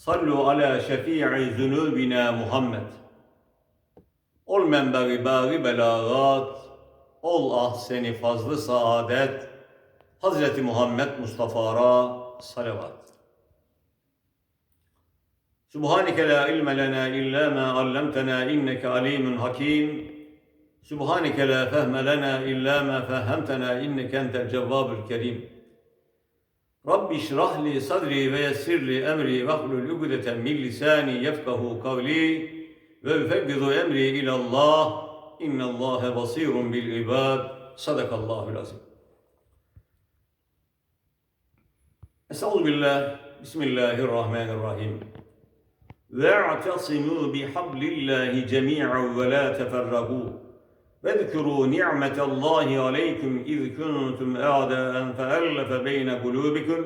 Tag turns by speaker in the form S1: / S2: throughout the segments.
S1: Sallu ala şefii zunubina Muhammed. Ol menberi bâri belagat, ol ahseni fazlı saadet, Hazreti Muhammed Mustafa'ra salavat. Subhaneke la ilme lena illa ma allamtena inneke alimun hakim. Subhaneke la fehme lena illa ma fehemtena inneke entel cevvabul kerim. رب اشرح لي صدري ويسر لي أمري واحلل عقدة من لساني يفقه قولي. وأفوض أمري إلى الله. إن الله بصير بالعباد. صدق الله العظيم. أسأل بالله. بسم الله الرحمن الرحيم. واعتصموا بحبل الله جميعا ولا تفرقوا. واذكروا نعمة الله عليكم إذ كنتم أعداء فألف بين قلوبكم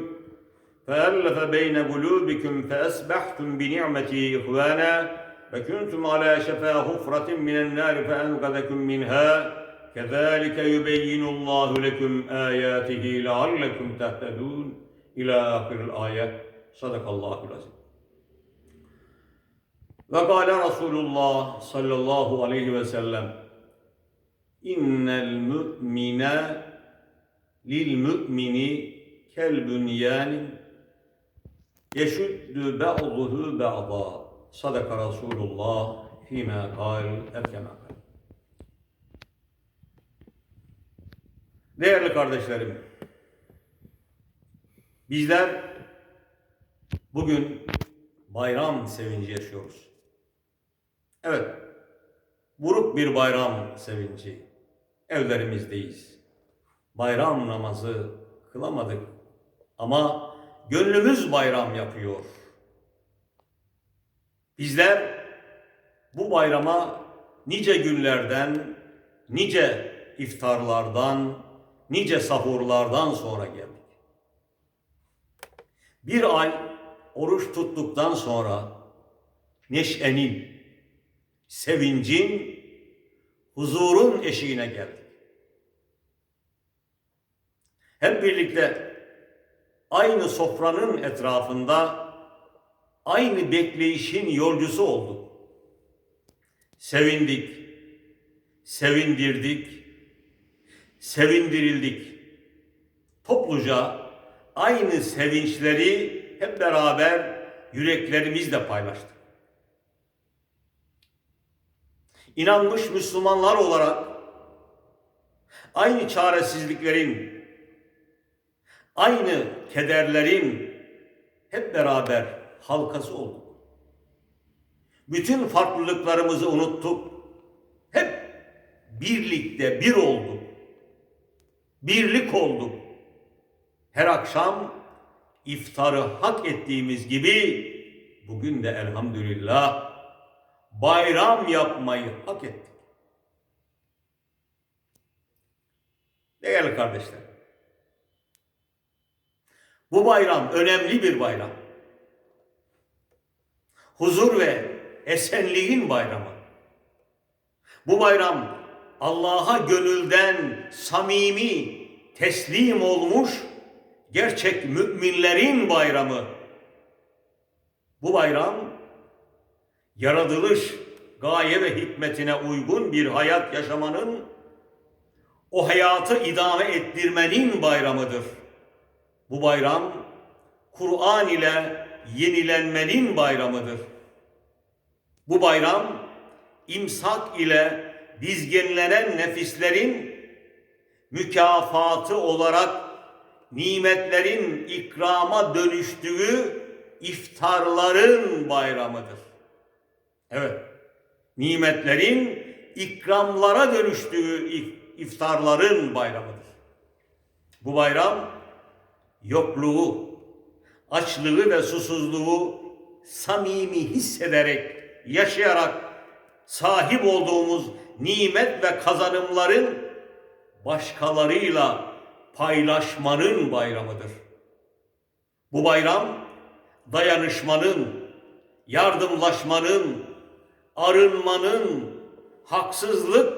S1: فألف بين قلوبكم فأصبحتم بنعمتي إخوانا وكنتم على شفا حفرة من النار فأنقذكم منها. كذلك يبين الله لكم آياته لعلكم تهتدون. إلى آخر الآية. صدق الله العظيم. وقال رسول الله صلى الله عليه وسلم İnnel mü'mine lil mü'mini kel bünyanin yeşüddü ba'duhu ba'da. Sadaka Resulullah fîmâ kâl evkemâ. Değerli kardeşlerim, bizler bugün bayram sevinci yaşıyoruz. Evet, buruk bir bayram sevinci evlerimizdeyiz. Bayram namazı kılamadık ama gönlümüz bayram yapıyor. Bizler bu bayrama nice günlerden, nice iftarlardan, nice sahurlardan sonra geldik. Bir ay oruç tuttuktan sonra neşenin, sevincin, huzurun eşiğine geldik. Hep birlikte aynı sofranın etrafında aynı bekleyişin yolcusu olduk. Sevindik, sevindirdik, sevindirildik. Topluca aynı sevinçleri hep beraber yüreklerimizle paylaştık. İnanmış Müslümanlar olarak aynı çaresizliklerin, aynı kederlerin hep beraber halkası olduk. Bütün farklılıklarımızı unuttuk. Hep birlikte bir olduk. Birlik olduk. Her akşam iftarı hak ettiğimiz gibi bugün de elhamdülillah bayram yapmayı hak ettik. Değerli kardeşler, bu bayram önemli bir bayram. Huzur ve esenliğin bayramı. Bu bayram Allah'a gönülden samimi teslim olmuş gerçek müminlerin bayramı. Bu bayram yaratılış gaye ve hikmetine uygun bir hayat yaşamanın, o hayatı idame ettirmenin bayramıdır. Bu bayram, Kur'an ile yenilenmenin bayramıdır. Bu bayram, imsak ile dizginlenen nefislerin mükafatı olarak nimetlerin ikrama dönüştüğü iftarların bayramıdır. Evet. Nimetlerin ikramlara dönüştüğü iftarların bayramıdır. Bu bayram yokluğu, açlığı ve susuzluğu samimi hissederek, yaşayarak sahip olduğumuz nimet ve kazanımların başkalarıyla paylaşmanın bayramıdır. Bu bayram dayanışmanın, yardımlaşmanın, arınmanın, haksızlık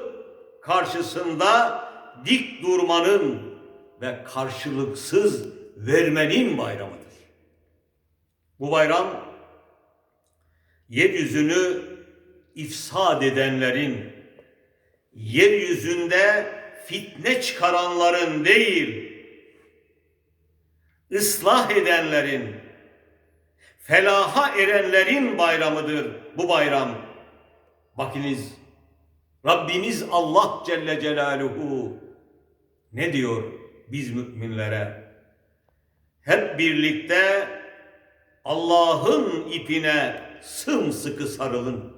S1: karşısında dik durmanın ve karşılıksız vermenin bayramıdır. Bu bayram yeryüzünü ifsad edenlerin, yeryüzünde fitne çıkaranların değil, ıslah edenlerin, felaha erenlerin bayramıdır bu bayram. Bakınız Rabbimiz Allah Celle Celaluhu ne diyor biz müminlere? Hep birlikte Allah'ın ipine sımsıkı sarılın.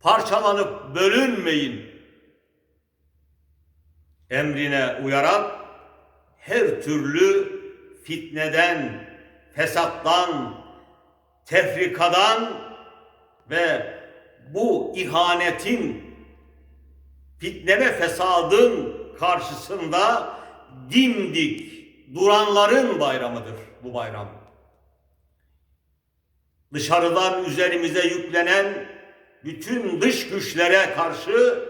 S1: Parçalanıp bölünmeyin. Emrine uyarak her türlü fitneden, fesattan, tefrikadan ve bu ihanetin, fitne ve fesadın karşısında dimdik duranların bayramıdır bu bayram. Dışarıdan üzerimize yüklenen bütün dış güçlere karşı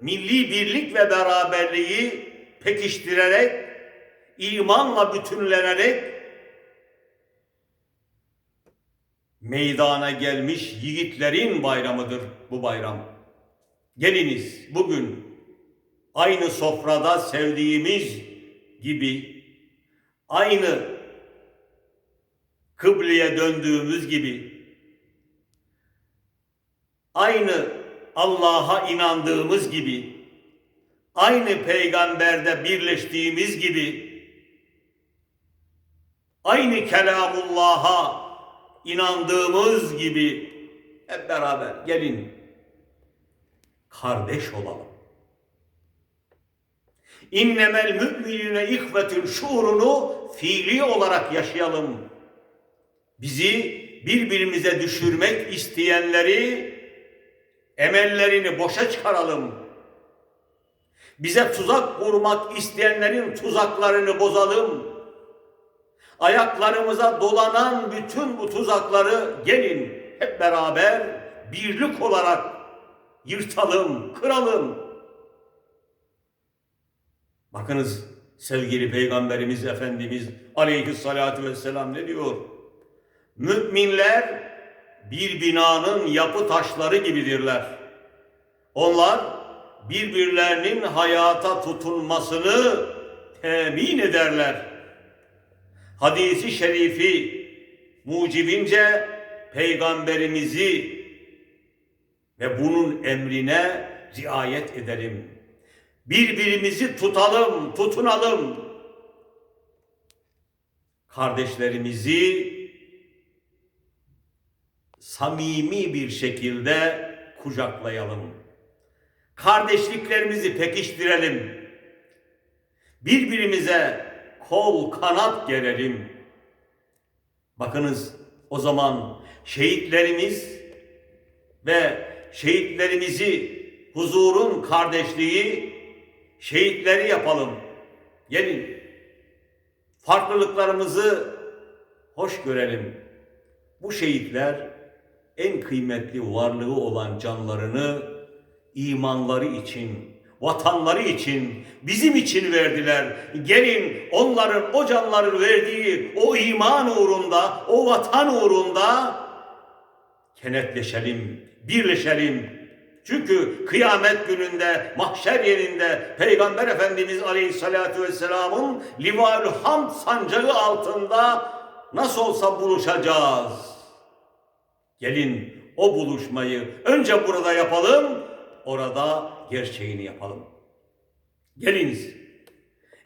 S1: milli birlik ve beraberliği pekiştirerek, imanla bütünlenerek meydana gelmiş yiğitlerin bayramıdır bu bayram. Geliniz bugün aynı sofrada sevdiğimiz gibi aynı kıbleye döndüğümüz gibi aynı Allah'a inandığımız gibi aynı peygamberde birleştiğimiz gibi aynı kelamullah'a inandığımız gibi hep beraber gelin kardeş olalım. İnnemel müminine ihvetül şuurunu fiili olarak yaşayalım. Bizi birbirimize düşürmek isteyenleri emellerini boşa çıkaralım. Bize tuzak kurmak isteyenlerin tuzaklarını bozalım. Ayaklarımıza dolanan bütün bu tuzakları gelin hep beraber birlik olarak yırtalım, kıralım. Bakınız sevgili Peygamberimiz Efendimiz aleyhissalatu vesselam ne diyor? Müminler bir binanın yapı taşları gibidirler. Onlar birbirlerinin hayata tutunmasını temin ederler. Hadisi şerifi mucibince peygamberimizi ve bunun emrine riayet edelim. Birbirimizi tutalım, tutunalım. Kardeşlerimizi samimi bir şekilde kucaklayalım. Kardeşliklerimizi pekiştirelim. Birbirimize kol kanat gerelim. Bakınız o zaman şehitlerimiz ve şehitlerimizi huzurun kardeşliği şehitleri yapalım. Gelin farklılıklarımızı hoş görelim. Bu şehitler en kıymetli varlığı olan canlarını imanları için, vatanları için, bizim için verdiler. Gelin onların o canları verdiği o iman uğrunda, o vatan uğrunda kenetleşelim, birleşelim. Çünkü kıyamet gününde, mahşer yerinde Peygamber Efendimiz Aleyhisselatü Vesselam'ın Livaül Hamd sancağı altında nasıl olsa buluşacağız. Gelin o buluşmayı önce burada yapalım, orada gerçeğini yapalım. Geliniz,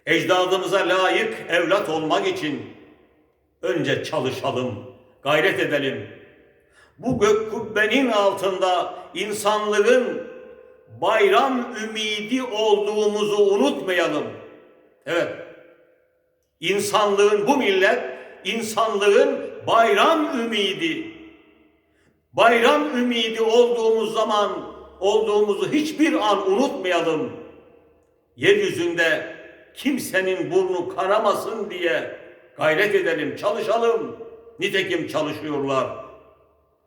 S1: ecdadımıza layık evlat olmak için önce çalışalım, gayret edelim. Bu gök kubbenin altında insanlığın bayram ümidi olduğumuzu unutmayalım. Evet, insanlığın bu millet, insanlığın bayram ümidi, Bayram ümidi olduğumuz zaman olduğumuzu hiçbir an unutmayalım. Yeryüzünde kimsenin burnu kanamasın diye gayret edelim, çalışalım. Nitekim çalışıyorlar.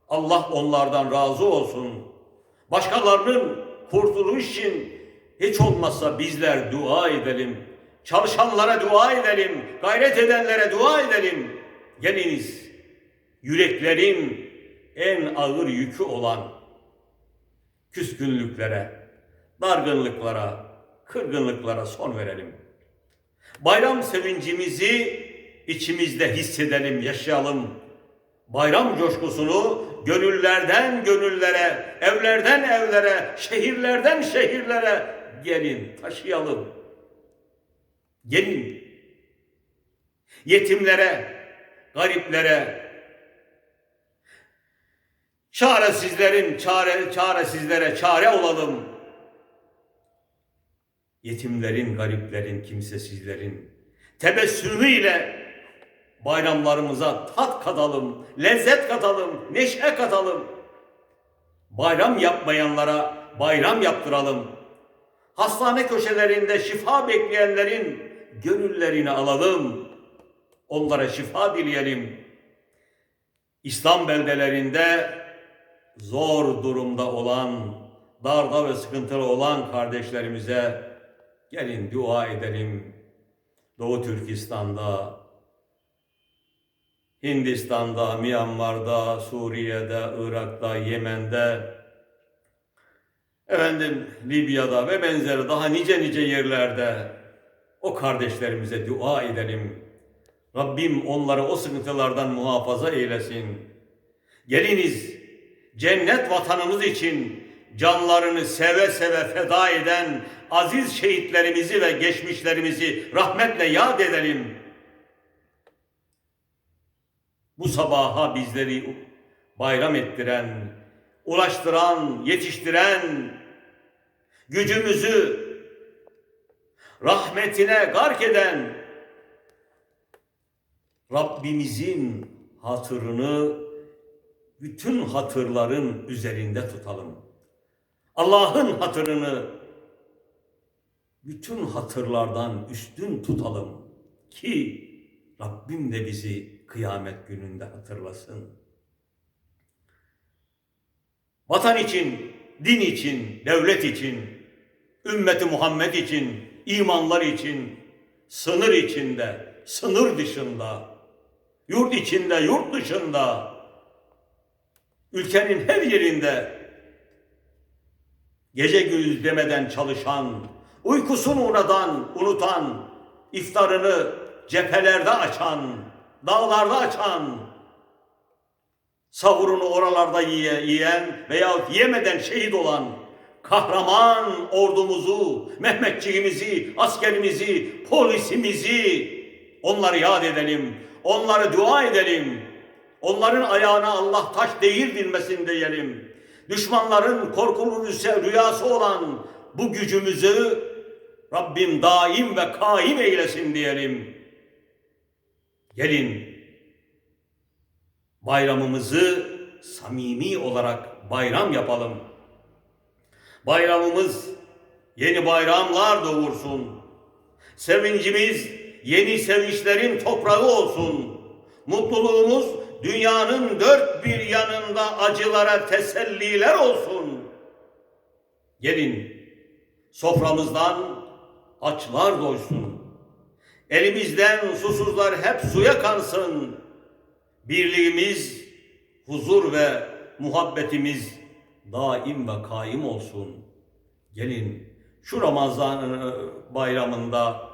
S1: Allah onlardan razı olsun. Başkalarının kurtuluş için hiç olmazsa bizler dua edelim. Çalışanlara dua edelim. Gayret edenlere dua edelim. Geliniz yüreklerin en ağır yükü olan küskünlüklere, dargınlıklara, kırgınlıklara son verelim. Bayram sevincimizi içimizde hissedelim, yaşayalım. Bayram coşkusunu gönüllerden gönüllere, evlerden evlere, şehirlerden şehirlere gelin taşıyalım. Gelin. Yetimlere, gariplere, çaresizlerin çare çaresizlere çare olalım. Yetimlerin, gariplerin, kimsesizlerin tebessümüyle bayramlarımıza tat katalım, lezzet katalım, neşe katalım. Bayram yapmayanlara bayram yaptıralım. Hastane köşelerinde şifa bekleyenlerin gönüllerini alalım. Onlara şifa dileyelim. İslam beldelerinde zor durumda olan, darda ve sıkıntılı olan kardeşlerimize gelin dua edelim. Doğu Türkistan'da, Hindistan'da, Myanmar'da, Suriye'de, Irak'ta, Yemen'de, efendim Libya'da ve benzeri daha nice nice yerlerde o kardeşlerimize dua edelim. Rabbim onları o sıkıntılardan muhafaza eylesin. Geliniz cennet vatanımız için canlarını seve seve feda eden aziz şehitlerimizi ve geçmişlerimizi rahmetle yad edelim. Bu sabaha bizleri bayram ettiren, ulaştıran, yetiştiren, gücümüzü rahmetine gark eden Rabbimizin hatırını bütün hatırların üzerinde tutalım. Allah'ın hatırını bütün hatırlardan üstün tutalım ki Rabbim de bizi kıyamet gününde hatırlasın. Vatan için, din için, devlet için, ümmeti Muhammed için, imanlar için, sınır içinde, sınır dışında, yurt içinde, yurt dışında, ülkenin her yerinde gece gündüz demeden çalışan, uykusunu unutan, unutan, iftarını cephelerde açan, dağlarda açan, savurunu oralarda yiye, yiyen veya yemeden şehit olan kahraman ordumuzu, Mehmetçiğimizi, askerimizi, polisimizi onları yad edelim, onları dua edelim. Onların ayağına Allah taş değil bilmesin diyelim. Düşmanların korkulu rüyası olan bu gücümüzü Rabbim daim ve kaim eylesin diyelim. Gelin bayramımızı samimi olarak bayram yapalım. Bayramımız yeni bayramlar doğursun. Sevincimiz yeni sevinçlerin toprağı olsun. Mutluluğumuz dünyanın dört bir yanında acılara teselliler olsun. Gelin soframızdan açlar doysun. Elimizden susuzlar hep suya kansın. Birliğimiz, huzur ve muhabbetimiz daim ve kaim olsun. Gelin şu Ramazan e, bayramında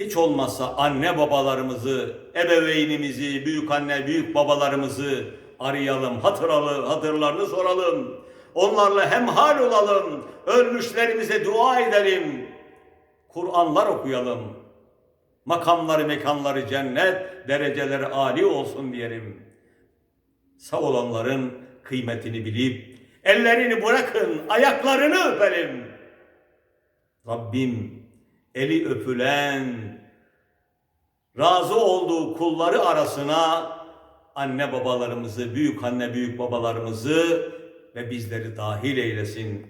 S1: hiç olmazsa anne babalarımızı, ebeveynimizi, büyük anne, büyük babalarımızı arayalım, hatırlalı, hatırlarını soralım. Onlarla hemhal olalım, ölmüşlerimize dua edelim. Kur'anlar okuyalım. Makamları, mekanları cennet, dereceleri âli olsun diyelim. Sağ olanların kıymetini bilip, ellerini bırakın, ayaklarını öpelim. Rabbim eli öpülen, razı olduğu kulları arasına anne babalarımızı, büyük anne büyük babalarımızı ve bizleri dahil eylesin.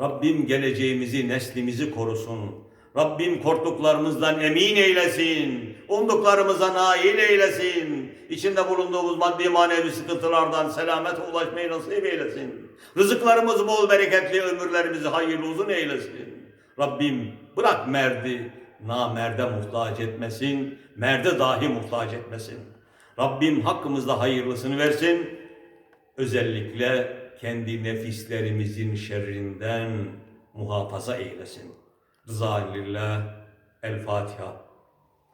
S1: Rabbim geleceğimizi, neslimizi korusun. Rabbim korktuklarımızdan emin eylesin. Umduklarımıza nail eylesin. İçinde bulunduğumuz maddi manevi sıkıntılardan selamete ulaşmayı nasip eylesin. Rızıklarımız bol bereketli, ömürlerimizi hayırlı uzun eylesin. Rabbim bırak merdi, namerde muhtaç etmesin, merde dahi muhtaç etmesin. Rabbim hakkımızda hayırlısını versin. Özellikle kendi nefislerimizin şerrinden muhafaza eylesin. Rıza lillah. El Fatiha.